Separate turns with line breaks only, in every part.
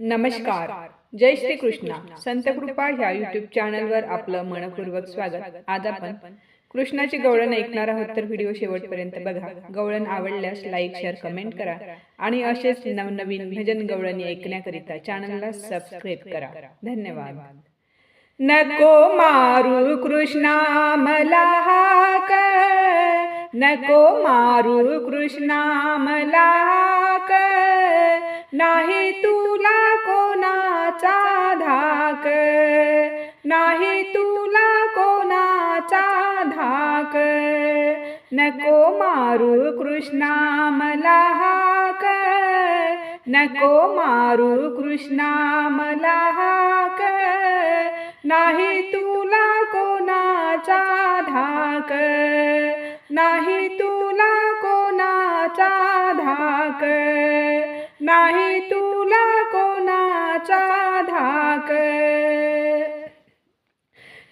नमस्कार. जय श्री कृष्णा. संत कृपा ह्या युट्यूब चॅनलवर आपलं मनपूर्वक स्वागत. आज आपण कृष्णाची गवळण ऐकणार आहोत तर व्हिडिओ शेवटपर्यंत बघा. गवळण आवडल्यास लाईक शेअर कमेंट करा. आणि असेच नवनवीन भजन गवळणी ऐकण्याकरिता चॅनलला सबस्क्राईब करा. धन्यवाद. नको मारू कृष्णा मला हाक. नको मारू कृष्णा मला हाक. नाही तुला नको मारू कृष्णा मला हाक नको मारू कृष्णा मला हाक नाही तुला कोणाचा धाक नाही तुला कोणाचा धाक नाही तुला कोणाचा धाक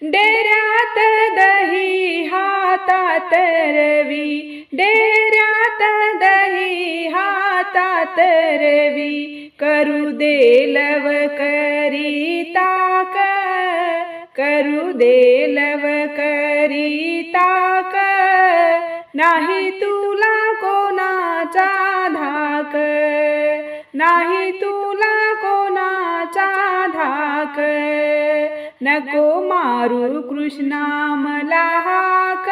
डेऱ्यात दही हा हातात रवी डेऱ्यात दही हातात रवी करू देलव करी ताक करू देलव करी ताक नाही तुला कोणाचा धाक नाही तुला कोणाचा धाक. नको मारू कृष्णा मला हाक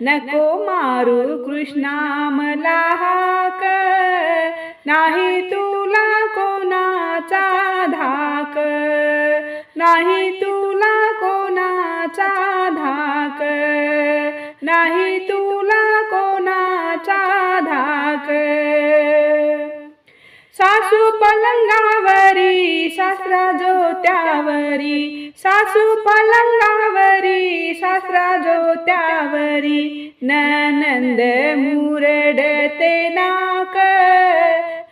नको मारू कृष्णा मला हाक नाही तुला कोणाचा धाक. नाही तुला कोणाचा धाक. नाही तुला कोणाचा धाक. सासू पलंगावरी जोत्यावरी सासू पलंगावरी सासरा जोत्यावरी ननंद मुरडते नाक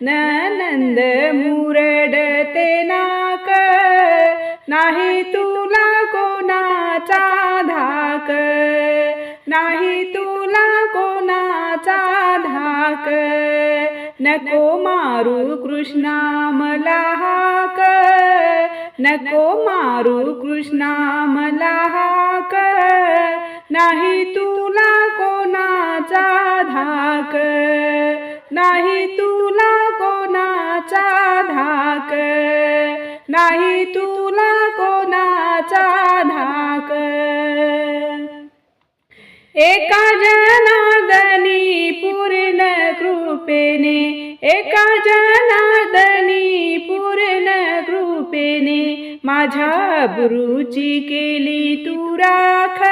ननंद मुरडते नाक नाही तुला कोणाचा धाक नाही तुला कोणाचा धाक नको मारू कृष्णा मला हाक नको मारू कृष्णा मला हाक नाही तुला कोणाचा धाक. नाही तुला कोणाचा धाक. नाही तुला कोणाचा धाक. एका जनादनी पूर्ण कृपेने एका जनादनी पूर्ण कृपेने माझ्या गुरुची केली तू राख.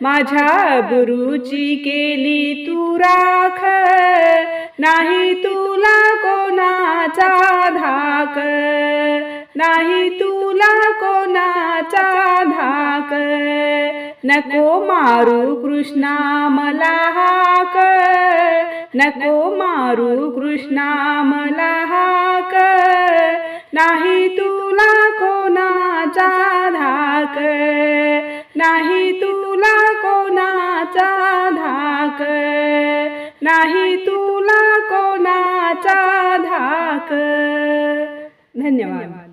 माझ्या गुरुची केली तू राख. नाही तुला कोणाचा धाक. नाही तुला कोणाचा धाक. नको मारू कृष्णा मला हाक. नको मारू कृष्णा मला हाक. नाही तुला कोणाचा धाक नाही तुला कोणाचा धाक नाही तुला कोणाचा धाक. धन्यवाद.